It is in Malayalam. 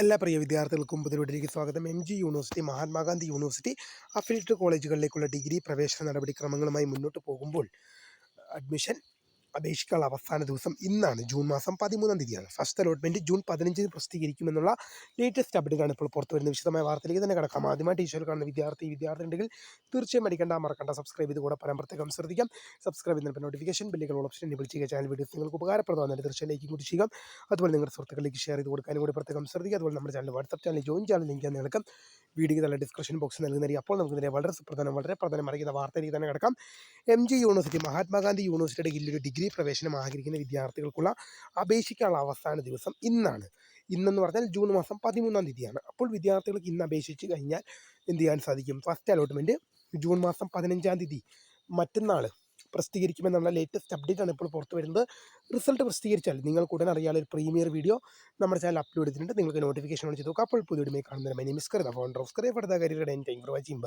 എല്ലാ പ്രിയ വിദ്യാർത്ഥികൾക്കും പുതിയ സ്വാഗതം. M. G. University Mahatma Gandhi university affiliated കോളേജുകളിലേക്കുള്ള degree പ്രവേശന നടപടിക്രമങ്ങളുമായി മുന്നോട്ട് പോകുമ്പോൾ അഡ്മിഷൻ അപേക്ഷിക്കാനുള്ള അവസാന ദിവസം ഇന്നാണ്. ജൂൺ മാസം പതിമൂന്നാം തീയതിയാണ്. ഫസ്റ്റ് അലോട്ട്മെന്റ് ജൂൺ പതിനഞ്ചിന് പ്രസിദ്ധീകരിക്കുമെന്നുള്ള ലേറ്റസ്റ്റ് അപ്ഡേറ്റാണ് ഇപ്പോൾ പുറത്തു വരുന്ന വിശദമായ വാർത്തയിലേക്ക് തന്നെ കിടക്കാം. ആദ്യമായി ടീച്ചർ കാണുന്ന വിദ്യാർത്ഥി വിദ്യാർത്ഥി ഉണ്ടെങ്കിൽ തീർച്ചയായും അടിക്കേണ്ട മറക്കണ്ട. സബ്സ്ക്രൈബ് ചെയ്ത് കൂടെ പറയാൻ പ്രത്യേകം ശ്രദ്ധിക്കാം. സബ്സ്ക്രൈബ് ചെയ്യുന്ന നോട്ടിഫിക്കേഷൻ ബില്ലുകൾ ഓപ്ഷൻ എന്നെ ചെയ്യുക. ചാനൽ വീഡിയോസ് നിങ്ങൾക്ക് ഉപകാരപ്രദമാണ് തീർച്ചയായും ലൈക്കും കൂടി ചെയ്യുക. അതുപോലെ നിങ്ങളുടെ സുഹൃത്തുക്കളിലേക്ക് ഷെയർ ചെയ്ത് കൊടുക്കാനും കൂടി പ്രത്യേകം ശ്രദ്ധിക്കുക. അതുപോലെ നമ്മുടെ channel WhatsApp channel join channel link നിങ്ങൾക്ക് വീഡിയോയ്ക്ക് നല്ല ഡിസ്ക്രിപ്ഷൻ ബോക്സ് നൽകുന്നതായിരിക്കും. അപ്പോൾ നമുക്ക് ഇതിനെ വളരെ സുപ്രധാനം വളരെ പ്രധാനം വാർത്ത വാർത്തയിലേക്ക് തന്നെ കിടക്കാം. എം ജി യൂണിവേഴ്സിറ്റി മഹാത്മാഗാന്ധി യൂണിവേഴ്സിറ്റിയുടെ ഇല്ലൊരു ഡിഗ്രി പ്രവേശനം ആഗ്രഹിക്കുന്ന വിദ്യാർത്ഥികൾക്കുള്ള അപേക്ഷിക്കാനുള്ള അവസാന ദിവസം ഇന്നാണ്. ഇന്നെന്ന് പറഞ്ഞാൽ ജൂൺ മാസം പതിമൂന്നാം തീയതിയാണ്. അപ്പോൾ വിദ്യാർത്ഥികൾക്ക് ഇന്ന് അപേക്ഷിച്ച് കഴിഞ്ഞാൽ എന്ത് ചെയ്യാൻ സാധിക്കും? ഫസ്റ്റ് അലോട്ട്മെന്റ് ജൂൺ മാസം പതിനഞ്ചാം തീയതി മറ്റന്നാൾ പ്രസിദ്ധീകരിക്കുമെന്നുള്ള ലേറ്റസ്റ്റ് അപ്ഡേറ്റ് ആണ് ഇപ്പോൾ പുറത്തു വരുന്നത്. റിസൾട്ട് പ്രസിദ്ധീകരിച്ചാൽ നിങ്ങൾക്ക് ഉടൻ അറിയാനുള്ള ഒരു പ്രീമിയർ വീഡിയോ നമ്മുടെ ചാനൽ അപ്ലോഡ് ചെയ്തിട്ടുണ്ട്. നിങ്ങൾക്ക് നോട്ടിഫിക്കേഷൻ ചെയ്ത് നോക്കാം. അപ്പോൾ പുതിയ കാണുന്നതിന് മൈ ഇസ് കരുത ഫൗണ്ടർ ഓഫ് കറിയ ഫർദ കരിയർ ടൈം ഫോർ വാച്ചിങ്